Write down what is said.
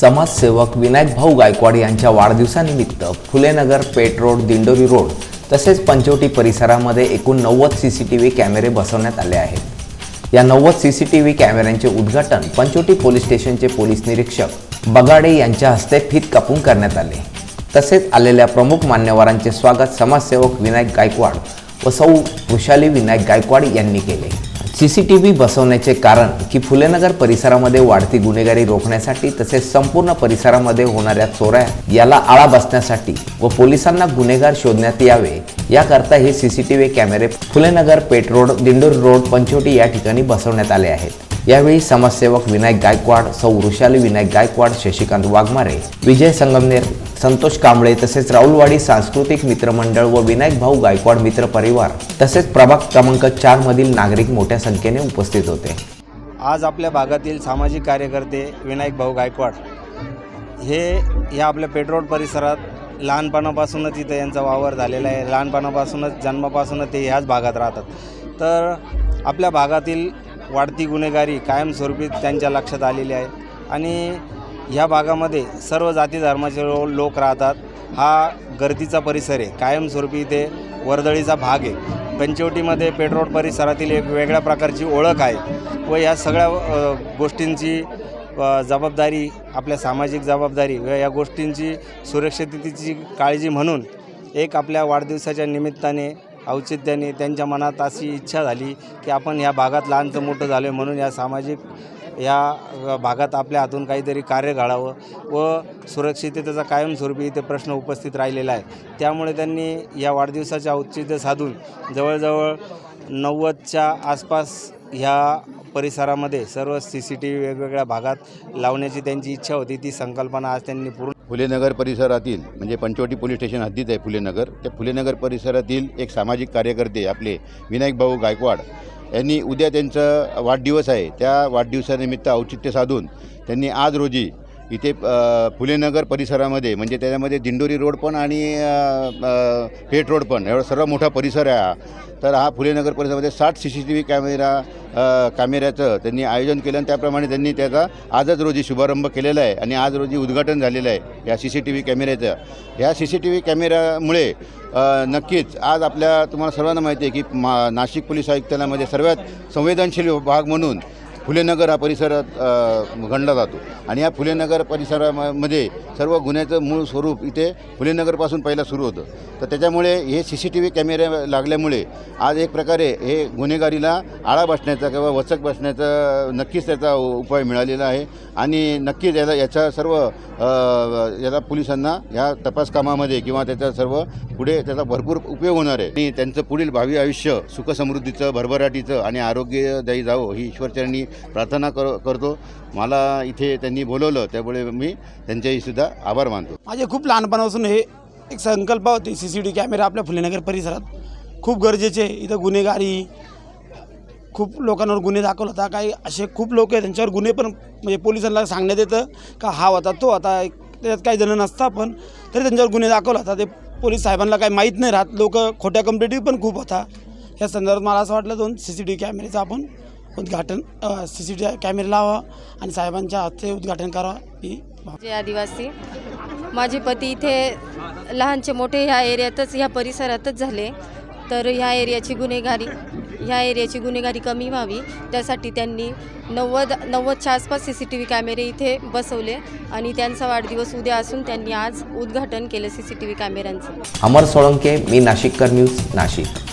समाजसेवक विनायक भाऊ गायकवाड यांच्या वाढदिवसानिमित्त फुलेनगर पेट रोड दिंडोरी रोड तसेच पंचवटी परिसरामध्ये एकूण नव्वद सी सी टी व्ही कॅमेरे बसवण्यात आले आहेत. या नव्वद सी सी टी व्ही कॅमेऱ्यांचे उद्घाटन पंचवटी पोलीस स्टेशनचे पोलीस निरीक्षक बगाडे यांच्या हस्ते फीत कापून करण्यात आले. तसेच आलेल्या प्रमुख मान्यवरांचे स्वागत समाजसेवक विनायक गायकवाड व सौ वृषाली विनायक गायकवाड यांनी केले. सी सी टी व्ही बसवण्याचे कारण की फुलेनगर परिसरामध्ये वाढती गुन्हेगारी रोखण्यासाठी तसेच संपूर्ण परिसरामध्ये होणाऱ्या चोऱ्या याला आळा बसण्यासाठी व पोलिसांना गुन्हेगार शोधण्यात यावे याकरता हे सी सी टी व्ही कॅमेरे फुलेनगर पेट रोड दिंडोर रोड पंचवटी या ठिकाणी बसवण्यात आले आहेत. यावेळी समाजसेवक विनायक गायकवाड सौ वृषाली विनायक गायकवाड शशिकांत वाघमारे विजय संगमनेर संतोष कांबळे तसेच राऊलवाडी सांस्कृतिक मित्रमंडळ व विनायक भाऊ गायकवाड मित्र परिवार तसेच प्रभाग क्रमांक चार मधील नागरिक मोठ्या संख्येने उपस्थित होते. आज आपल्या भागातील सामाजिक कार्यकर्ते विनायक भाऊ गायकवाड हे या आपल्या पेट्रोल परिसरात लहानपणापासूनच इथं यांचा वावर झालेला आहे. लहानपणापासूनच जन्मापासूनच ते ह्याच भागात राहतात. तर आपल्या भागातील वाढती गुन्हेगारी कायमस्वरूपी त्यांच्या लक्षात आलेली आहे. आणि ह्या भागामध्ये सर्व जाती धर्माचे लोक राहतात. हा गर्दीचा परिसर आहे. कायमस्वरूपी इथे वर्दळीचा भाग आहे. पंचवटीमध्ये पेट्रोल परिसरातील एक वेगळ्या प्रकारची ओळख आहे व या सगळ्या गोष्टींची जबाबदारी आपल्या सामाजिक जबाबदारी व या गोष्टींची सुरक्षिततेची काळजी म्हणून एक आपल्या वाढदिवसाच्या निमित्ताने औचित्याने त्यांच्या मनात अशी इच्छा झाली की आपण या भागात लहानचं मोठं झालो आहे म्हणून या सामाजिक या भागात आपल्या हातून काहीतरी कार्य घडावं व सुरक्षिततेचा कायमस्वरूपी इथे प्रश्न उपस्थित राहिलेला आहे. त्यामुळे त्यांनी या वाढदिवसाचे औचित्य साधून जवळजवळ नव्वदच्या आसपास ह्या परिसरामध्ये सर्व सी सी टी व्ही वेगवेगळ्या भागात लावण्याची त्यांची इच्छा होती. ती संकल्पना आज त्यांनी पूर्ण फुलेनगर परिसरातील म्हणजे पंचवटी पोलीस स्टेशन हद्दीत आहे फुलेनगर त्या फुलेनगर परिसरातील एक सामाजिक कार्यकर्ते आपले विनायक भाऊ गायकवाड यांनी उद्या त्यांचा वाढदिवस आहे. त्या वाढदिवसानिमित्त औचित्य साधून त्यांनी आज रोजी इथे फुलेनगर परिसरामध्ये म्हणजे त्याच्यामध्ये दिंडोरी रोड पण आणि अ, रोड पण एवढा सर्व मोठा परिसर आहे हा. तर हा फुलेनगर परिसरामध्ये साठ C C T V camera कॅमेऱ्याचं त्यांनी आयोजन केलं आणि त्याप्रमाणे त्यांनी त्याचा आजच रोजी शुभारंभ केलेला आहे आणि आज रोजी उद्घाटन झालेलं आहे या सी सी टी व्ही कॅमेऱ्याचं. ह्या सी सी टी व्ही कॅमेऱ्यामुळे नक्कीच आज आपल्या तुम्हाला सर्वांना माहिती आहे की मा नाशिक पोलीस आयुक्तालयामध्ये सर्वात संवेदनशील भाग म्हणून फुलेनगर हा परिसरात घडला गणला जातो. आणि या फुलेनगर परिसरामध्ये सर्व गुन्ह्याचं मूळ स्वरूप इथे फुलेनगरपासून पहिला सुरू होतं. तर त्याच्यामुळे हे सी सी टी व्ही कॅमेरे लागल्यामुळे आज एक प्रकारे हे गुन्हेगारीला आळा बसण्याचा किंवा वचक बसण्याचा नक्कीच त्याचा उपाय मिळालेला आहे. आणि नक्कीच याला याचा सर्व याचा याला पोलिसांना या तपास कामामध्ये किंवा त्याचा सर्व पुढे त्याचा भरपूर उपयोग होणार आहे. आणि त्यांचं पुढील भावी आयुष्य सुखसमृद्धीचं भरभराटीचं आणि आरोग्यदायी जावं ही ईश्वरचरणी प्रार्थना कर करतो. मला इथे त्यांनी बोलवलं त्यामुळे मी त्यांच्याहीसुद्धा आभार मानतो. माझे खूप लहानपणापासून हे एक संकल्प होती सी सी टी कॅमेरा आपल्या फुलेनगर परिसरात. खूप गरजेचे आहे. इथं गुन्हेगारी खूप लोकांवर गुन्हे दाखवला होता काही असे खूप लोक आहेत त्यांच्यावर गुन्हे पण म्हणजे पोलिसांना सांगण्यात येतं का हा होता तो होता. त्याच्यात काही जण नसता पण तरी त्यांच्यावर गुन्हे दाखवला होता ते पोलीस साहेबांना काही माहीत नाही राहत. लोक खोट्या कंप्लेटिव्ह पण खूप होता. या संदर्भात मला असं वाटलं दोन सी सी टी व्ही कॅमेऱ्याचा आपण उद्घाटन सी सी टी कॅमेरा लावा आणि साहेबांच्या हस्ते उद्घाटन करावं ही जे आदिवासी. माझे पती इथे लहानचे मोठे ह्या एरियातच ह्या परिसरातच झाले. तर ह्या एरियाची गुन्हेगारी ह्या एरियाची गुन्हेगारी कमी व्हावी. त्यासाठी त्यांनी नव्वद नव्वदच्या आसपास सी सी टी व्ही कॅमेरे इथे बसवले आणि त्यांचा वाढदिवस उद्या असून त्यांनी आज उद्घाटन केलं सी सी टी व्ही कॅमेऱ्यांचं अमर सोळंके मी नाशिककर न्यूज नाशिक.